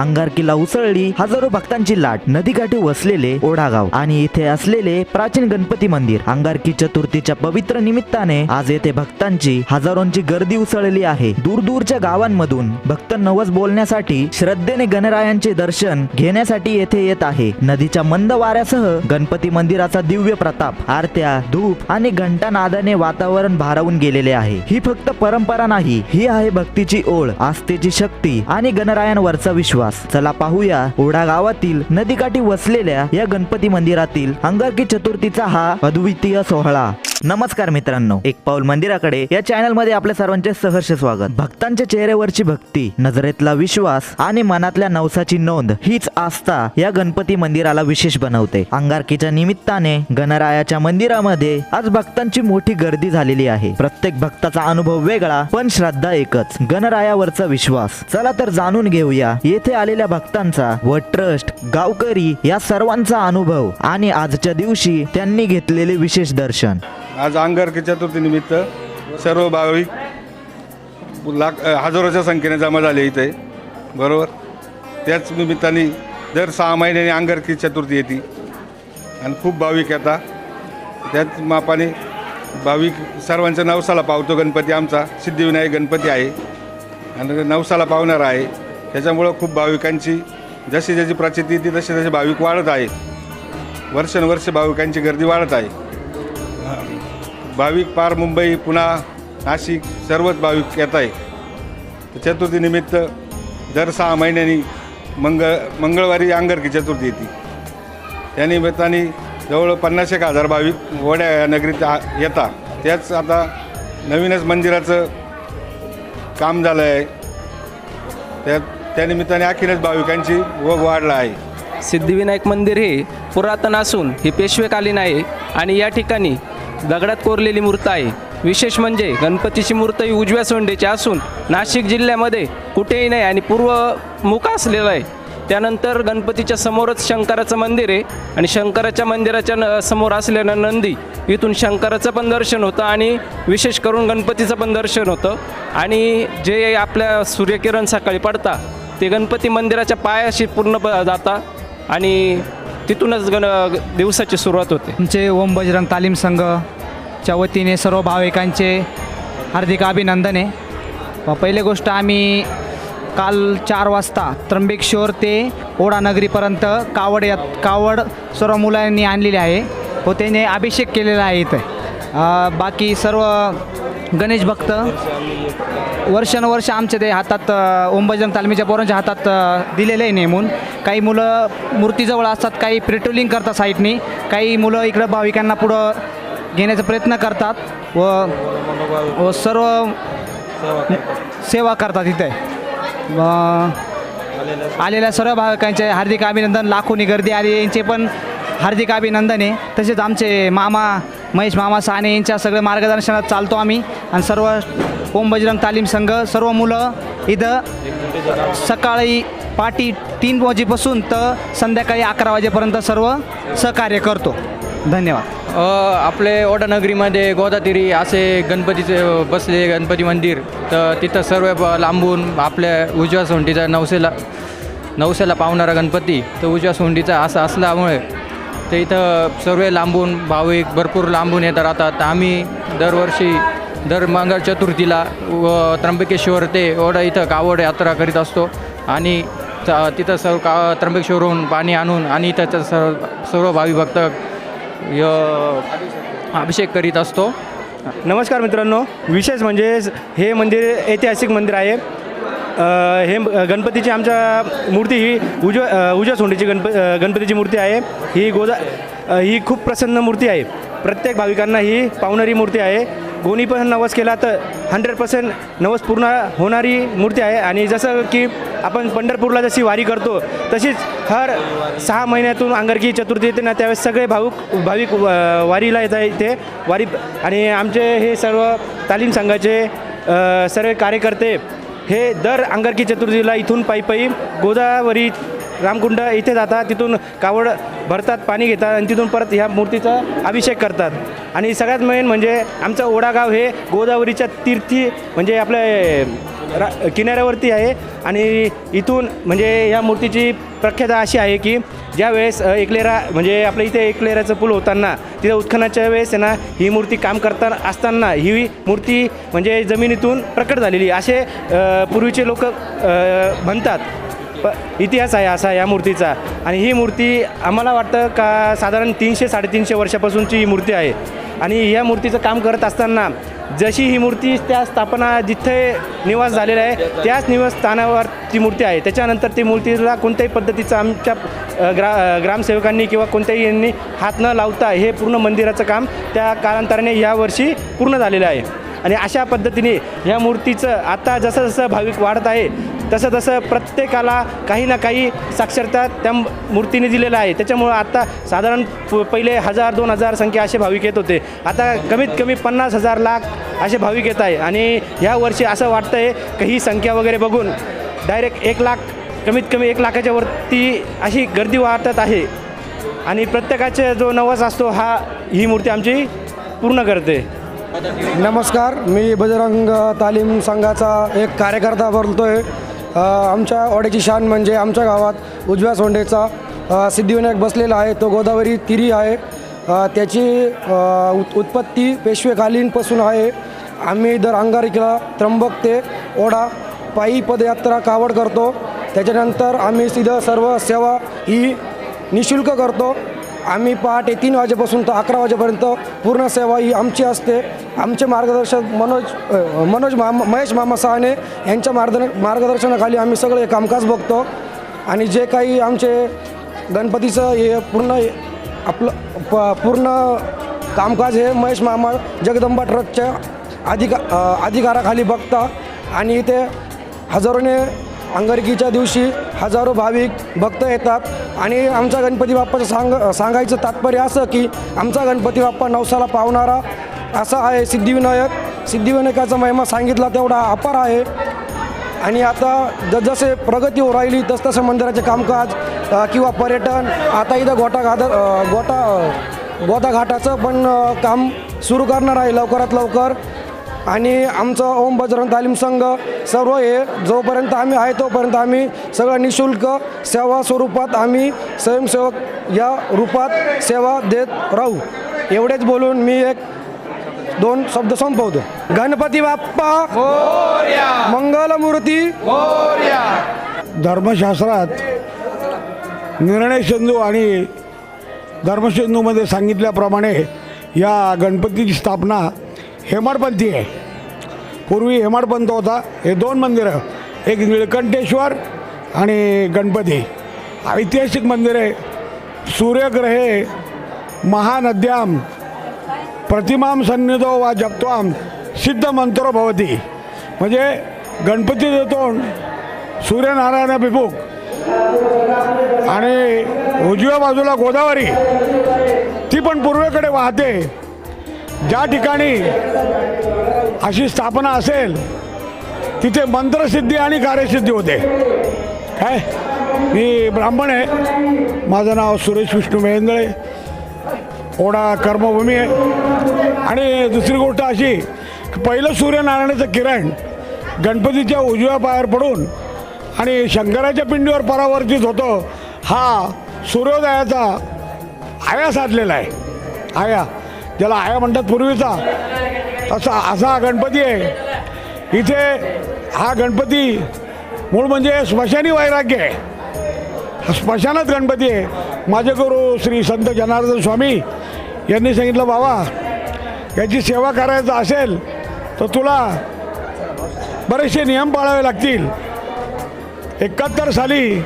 अंगारकीला उसळली हजारो भक्तांची लाट नदीकाठी वसलेले ओढागाव आणि इथे असलेले प्राचीन गणपती मंदिर. अंगारकी चतुर्थीच्या पवित्र निमित्ताने आज येथे भक्तांची हजारोंची गर्दी उसळली आहे. दूर दूरच्या गावांमधून भक्त नवस बोलण्यासाठी श्रद्धेने गणरायांचे दर्शन घेण्यासाठी येथे येत आहे. नदीच्या मंद वाऱ्यासह गणपती मंदिराचा दिव्य प्रताप आरत्या धूप आणि घंटानादाने वातावरण भारावून गेलेले आहे. ही फक्त परंपरा नाही ही आहे भक्तीची ओळ आस्थेची शक्ती आणि गणरायांवरचा विश्वास. चला पाहूया ओढा गावातील नदीकाठी वसलेल्या या गणपती मंदिरातील अंगारकी चतुर्थीचा हा अद्वितीय सोहळा. नमस्कार मित्रांनो एक पाऊल मंदिराकडे या चॅनलमध्ये आपल्या सर्वांचे सहर्ष स्वागत. भक्तांच्या चेहऱ्यावरची भक्ती नजरेतला विश्वास आणि मनातल्या नवसाची नोंद हीच आस्था या गणपती मंदिराला विशेष बनवते. अंगारकीच्या निमित्ताने गणरायाच्या मंदिरामध्ये आज भक्तांची मोठी गर्दी झालेली आहे. प्रत्येक भक्ताचा अनुभव वेगळा पण श्रद्धा एकच गणरायावरचा विश्वास. चला तर जाणून घेऊया येथे आलेल्या भक्तांचा व ट्रस्ट गावकरी या सर्वांचा अनुभव आणि आजच्या दिवशी त्यांनी घेतलेले विशेष दर्शन. आज अंगारकी चतुर्थीनिमित्त सर्व भाविक लाख हजारोच्या संख्येने जमा झाले इथे. बरोबर? त्याच निमित्ताने दर सहा महिन्याने अंगारकी चतुर्थी येते. आणि खूप भाविक येतात त्याच मापाने भाविक सर्वांचा नवसाला पावतो. गणपती आमचा सिद्धिविनायक गणपती आहे. आणि नवसाला पावणारा आहे. त्याच्यामुळं खूप भाविकांची जशी जशी प्रचिती येते तसे तसे भाविक वाढत आहे. वर्षानुवर्ष भाविकांची गर्दी वाढत आहे. भाविक पार मुंबई पुणा नाशिक सर्वच भाविक येत आहे. तर चतुर्थीनिमित्त दर सहा महिन्यांनी मंगळ मंगळवारी अंगारकी चतुर्थी येते. त्यानिमित्ताने जवळ पन्नास एक हजार भाविक वड्या या नगरीत आ- त्याच आता नवीनच मंदिराचं काम झालं आहे त्या त्यानिमित्ताने आणखीनच भाविकांची वग वाढला आहे. सिद्धिविनायक मंदिर हे पुरातन असून हे पेशवेकालीन आहे आणि या ठिकाणी दगडात कोरलेली मूर्त आहे विशेष म्हणजे गणपतीची मूर्त ही उजव्या सोंडेची असून नाशिक जिल्ह्यामध्ये कुठेही नाही आणि पूर्व मुख असलेलं आहे. त्यानंतर गणपतीच्या समोरच शंकराचं मंदिर आहे आणि शंकराच्या मंदिराच्या न समोर असलेलं नंदी. इथून शंकराचं पण दर्शन होतं आणि विशेष करून गणपतीचं पण दर्शन होतं. आणि जे आपल्या सूर्यकिरण सकाळी पडता ते गणपती मंदिराच्या पायाशी पूर्ण प- जाता आणि तिथूनच गण दिवसाची सुरुवात होते. तुमचे ओम बजरंग तालीम संघच्या वतीने सर्व भाविकांचे हार्दिक अभिनंदन. आहे व पहिली गोष्ट आम्ही काल चार वाजता त्र्यंबकेश्वर ते ओढानगरीपर्यंत कावड या कावड सर्व मुलांनी आणलेली आहे व त्याने अभिषेक केलेला आहे इथे. बाकी सर्व गणेश भक्त वर्षानुवर्ष आमच्या ते हातात अ, तालमीच्या पोरांच्या हातात दिलेले आहे नेमून. काही मुलं मूर्तीजवळ असतात काही पेट्रोलिंग करतात साईडनी काही मुलं इकडं भाविकांना पुढं घेण्याचा प्रयत्न करतात व व सर्व सेवा करतात इथे. व आलेल्या सर्व भाविकांचे हार्दिक अभिनंदन. लाखोनी गर्दी आली. यांचे पण हार्दिक अभिनंदन आहे. तसेच आमचे मामा महेश मामा साने यांच्या सगळ्या मार्गदर्शनात चालतो आम्ही. आणि सर्व ओम बजरंग तालीम संघ सर्व मुलं इथं सकाळी पाटी तीन वाजेपासून तर संध्याकाळी अकरा वाजेपर्यंत सर्व सहकार्य करतो. धन्यवाद. आपले ओडानगरीमध्ये गोदातिरी असे गणपतीचे बसले गणपती मंदिर. तर तिथं सर्व लांबून आपल्या उजव्या सोंडीचा नवसेला नवसेला पावणारा गणपती तर उजव्या सोंडीचा असं असल्यामुळे ते इथं सर्व लांबून भाविक भरपूर लांबून येत राहतात आम्ही दरवर्षी दर मंगळ चतुर्थीला व त्र्यंबकेश्वर ते ओढा इथं कावड यात्रा करीत असतो. आणि त- तिथं सर्व का त्र्यंबकेश्वरहून पाणी आणून आणि इथं सर्व सर्व भावी भक्त य अभिषेक करीत असतो. नमस्कार मित्रांनो. विशेष म्हणजे हे मंदिर ऐतिहासिक मंदिर आहे. हे गणपतीची आमच्या मूर्ती ही उजव्या अ, उजव्या सोंडीची गणप गणपतीची मूर्ती आहे. ही गोदा ही खूप प्रसन्न मूर्ती आहे. प्रत्येक भाविकांना ही पावणारी मूर्ती आहे. कोणी पण नवस केला तर हंड्रेड पर्सेंट नवस पूर्ण होणारी मूर्ती आहे. आणि जसं की आपण पंढरपूरला जशी वारी करतो तशीच हर सहा महिन्यातून अंगारकी चतुर्थी येते ना त्यावेळेस सगळे भाऊक भाविक वारीला येत आहे इथे वारी आणि आमचे हे सर्व तालीम संघाचे सर्व कार्यकर्ते हे दर अंगारकी चतुर्थीला इथून पायी पायी गोदावरी रामकुंड इथे जातात तिथून कावड भरतात पाणी घेतात आणि तिथून परत ह्या मूर्तीचा अभिषेक करतात. आणि सगळ्यात मेन म्हणजे आमचं ओढागाव हे गोदावरीच्या तीर्थी म्हणजे आपल्या रा किनाऱ्यावरती आहे. आणि इथून म्हणजे या मूर्तीची प्रख्याता अशी आहे की ज्यावेळेस एकलेरा म्हणजे आपल्या इथे एकलेराचं पूल होताना तिथे उत्खनाच्या वेळेस आहे ना ही मूर्ती काम करता असताना ही मूर्ती म्हणजे जमिनीतून प्रकट झालेली. असे पूर्वीचे लोक म्हणतात. प इतिहास आहे असा या मूर्तीचा. आणि ही मूर्ती आम्हाला वाटतं का साधारण तीनशे साडेतीनशे वर्षापासूनची ही मूर्ती आहे. आणि या मूर्तीचं काम करत असताना जशी ही मूर्ती त्या स्थापना जिथे निवास झालेला आहे त्याच निवासस्थानावर ती मूर्ती आहे. त्याच्यानंतर ती मूर्तीला कोणत्याही पद्धतीचं आमच्या ग्रा ग्रामसेवकांनी किंवा कोणत्याही यांनी हात न लावता हे पूर्ण मंदिराचं काम त्या कालांतराने यावर्षी पूर्ण झालेलं आहे. आणि अशा पद्धतीने ह्या मूर्तीचं आता जसं जसं भाविक वाढत आहे तसं तसं प्रत्येकाला काही ना काही साक्षरता त्या मूर्तीने दिलेलं आहे. त्याच्यामुळं आता साधारण प- पहिले हजार दोन हजार संख्या असे भाविक येत होते. आता कमीत कमी पन्नास हजार लाख असे भाविक येत आहे. आणि ह्या वर्षी असं वाटतं आहे की ही संख्या वगैरे बघून डायरेक्ट एक लाख कमीत कमी एक लाखाच्या वरती अशी गर्दी वाटत आहे. आणि प्रत्येकाचा जो नवस असतो हा ही मूर्ती आमची पूर्ण करते. नमस्कार. मी बजरंग तालीम संघाचा एक कार्यकर्ता बोलतो आहे आमच्या ओढ्याची शान म्हणजे आमच्या गावात उजव्या सोंडेचा सिद्धिविनायक बसलेला आहे तो गोदावरी तिरी आहे. त्याची उत् उत्पत्ती पेशवेकालीनपासून आहे. आम्ही दर अंगारिकीला त्र्यंबक ते ओढा पायी पदयात्रा कावड करतो. त्याच्यानंतर आम्ही सिधं सर्व सेवा ही निशुल्क करतो. आम्ही पहाटे तीन वाजेपासून तर अकरा वाजेपर्यंत पूर्ण सेवा ही आमची असते. आमचे मार्गदर्शक मनोज मनोज मामा महेश मामा सहाने यांच्या मार्गदर मार्गदर्शनाखाली आम्ही सगळे कामकाज बघतो. आणि जे काही आमचे गणपतीचं हे पूर्ण आपलं प पूर्ण कामकाज हे महेश मामा जगदंबा ट्रस्टच्या अधिका अधिकाराखाली बघता. आणि इथे हजारोने अंगारकीच्या दिवशी हजारो भाविक भक्त येतात. आणि आमचा गणपती बाप्पाचं सांग सांगायचं तात्पर्य असं की आमचा गणपती बाप्पा नवसाला पावणारा असा आहे सिद्धिविनायक. सिद्धिविनायकाचा महिमा सांगितला तेवढा अपार आहे. आणि आता जसजसे प्रगती होऊ राहिली तसतसं मंदिराचे कामकाज किंवा पर्यटन आता इथं गोटा घाट गोटा अ, घाटाचं पण काम सुरू करणार आहे लवकरात लवकर. आणि आमचं ओम बजरंग तालीम संघ सर्व हे जोपर्यंत आम्ही आहे तोपर्यंत आम्ही सगळं निशुल्क सेवा स्वरूपात आम्ही स्वयंसेवक या रूपात सेवा देत राहू. एवढेच बोलून मी एक दोन शब्द संपवतो. गणपती बाप्पा! मंगलमूर्ती! धर्मशास्त्रात निर्णय सिंधू आणि धर्मसिंधूमध्ये सांगितल्याप्रमाणे या गणपतीची स्थापना हेमाडपंथी आहे. पूर्वी हेमाडपंथ होता. हे दोन मंदिरं एक निळकंठेश्वर आणि गणपती. ऐतिहासिक मंदिरे सूर्यग्रहे महानद्याम प्रतिमाम सन्निधो वा जप्त्वाम सिद्ध मंत्रो भवती. म्हणजे गणपतीचं तोंड सूर्यनारायण अभिमुख आणि उजव्या बाजूला गोदावरी ती पण पूर्वेकडे वाहते. ज्या ठिकाणी अशी स्थापना असेल तिथे मंत्रसिद्धी आणि कार्यसिद्धी होते. काय? मी ब्राह्मण आहे. माझं नाव सुरेश विष्णू मेहेंदळे. ओढा कर्मभूमी आहे. आणि दुसरी गोष्ट अशी की पहिलं सूर्यनारायणाचं किरण गणपतीच्या उजव्या पायावर पडून आणि शंकराच्या पिंडीवर परावर्तित होतो हा सूर्योदयाचा आया साधलेला आहे. आया. ज्याला आया म्हणतात पूर्वीचा. असा असा हा गणपती आहे. इथे हा गणपती मूळ म्हणजे स्मशानी वैराग्य आहे. हा स्मशानात गणपती आहे. माझे गुरु श्री संत जनार्दन स्वामी यांनी सांगितलं बाबा याची सेवा करायचं असेल तर तुला बरेचसे नियम पाळावे लागतील. एकाहत्तर साली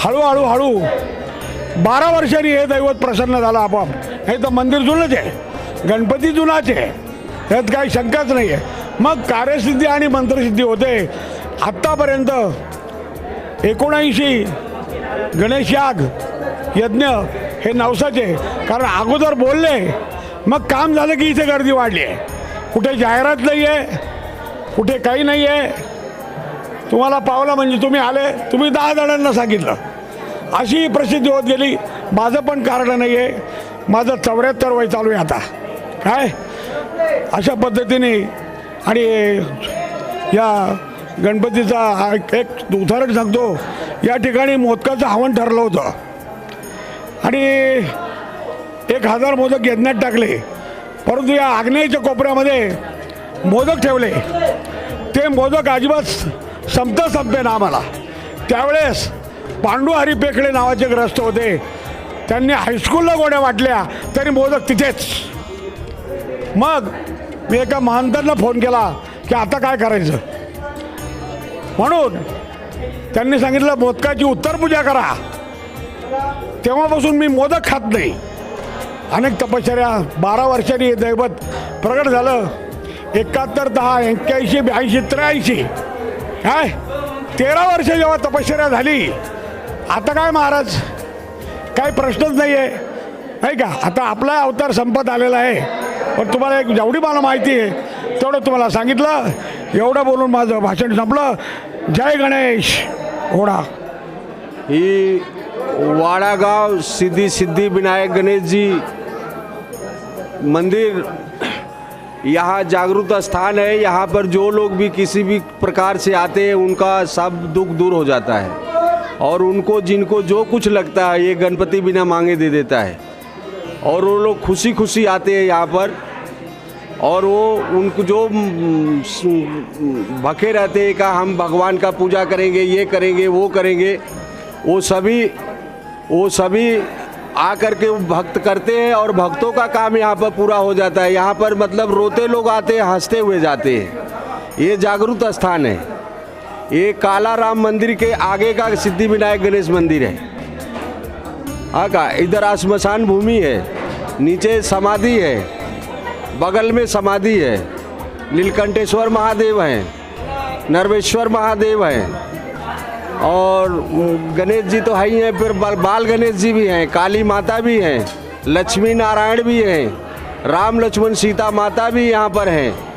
हळूहळू हळू बारा वर्षांनी हे दैवत प्रसन्न झालं आपोआप. हे तर मंदिर जुनंच आहे. गणपती जुनाच आहे. त्यात काही शंकाच नाही आहे मग कार्यसिद्धी आणि मंत्रसिद्धी होते. आत्तापर्यंत एकोणऐंशी गणेश याग यज्ञ हे नवसाचे कारण अगोदर बोलले मग काम झालं की इथे गर्दी वाढली आहे. कुठे जाहिरात नाही आहे कुठे काही नाही आहे. तुम्हाला पावलं म्हणजे तुम्ही आले तुम्ही दहा जणांना सांगितलं. अशी प्रसिद्धी होत गेली. माझं पण कारण नाही आहे माझं चौऱ्याहत्तर वय चालू आहे आता. काय? अशा पद्धतीने आणि या गणपतीचा हा एक एक उदाहरण सांगतो. या ठिकाणी मोदकाचं हवन ठरलं होतं. आणि एक हजार मोदक यज्ञात टाकले. परंतु या आग्नेयच्या कोपऱ्यामध्ये मोदक ठेवले. ते मोदक अजिबात संपता संपे ना आम्हाला. त्यावेळेस पांडू हरी पेखळे नावाचे ग्रस्त होते. त्यांनी हायस्कूलला गोड्या वाटल्या तरी मोदक तिथेच. मग मी एका महंतांना फोन केला की आता काय करायचं? म्हणून त्यांनी सांगितलं मोदकाची उत्तर पूजा करा. तेव्हापासून मी मोदक खात नाही. अनेक तपश्चर्या बारा वर्षांनी दैवत प्रगट झालं. एकाहत्तर दहा एक्क्याऐंशी ब्याऐंशी त्र्याऐंशी. काय? तेरा वर्ष जेव्हा तपश्चर्या झाली आता काय महाराज? काही प्रश्नच नाही आहे नाही का? आता आपला अवतार संपत आलेला आहे. पण तुम्हाला एक जेवढी मला माहिती आहे तेवढं तुम्हाला सांगितलं. एवढं बोलून माझं भाषण संपलं. जय गणेश. घोडा ही वाडागाव सिद्धी सिद्धी विनायक गणेश जी मंदिर यहाँ जागरूक स्थान है। यहाँ पर जो लोग भी किसी भी प्रकार से आते हैं उनका सब दुख दूर हो जाता है। और उनको, जिनको जो कुछ लगता है, ये गणपति बिना मांगे दे देता है। और वो लोग खुशी खुशी आते हैं यहाँ पर। और वो, उनको जो भखे रहते हैं का हम भगवान का पूजा करेंगे, ये करेंगे, वो करेंगे, वो सभी वो सभी आकर के वो भक्त करते हैं और भक्तों का काम यहाँ पर पूरा हो जाता है। यहाँ पर मतलब रोते लोग आते हैं, हँसते हुए जाते हैं। ये जागरूक स्थान है। ये काला राम मंदिर के आगे का सिद्धि विनायक गणेश मंदिर है। हाँ का, इधर श्मशान भूमि है, नीचे समाधि है, बगल में समाधि है, नीलकंठेश्वर महादेव हैं, नरवेश्वर महादेव हैं, और गणेश जी तो है ही हैं, फिर बाल गणेश जी भी हैं, काली माता भी हैं, लक्ष्मी नारायण भी हैं, राम लक्ष्मण सीता माता भी यहाँ पर हैं।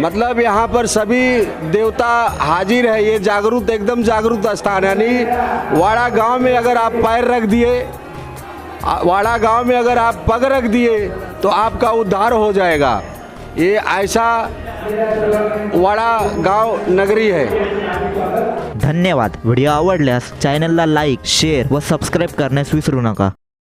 मतलब यहाँ पर सभी देवता हाजिर है, ये जागरूक, एकदम जागरूक स्थान यानी वाड़ा गाँव में अगर आप पैर रख दिए वाड़ा गाँव में अगर आप पग रख दिए तो आपका उद्धार हो जाएगा। ये ऐसा वाड़ा गाँव नगरी है। धन्यवाद। व्हिडिओ आवडल्यास चॅनलला लाईक, शेअर व सबस्क्राईब करण्यास विसरू नका।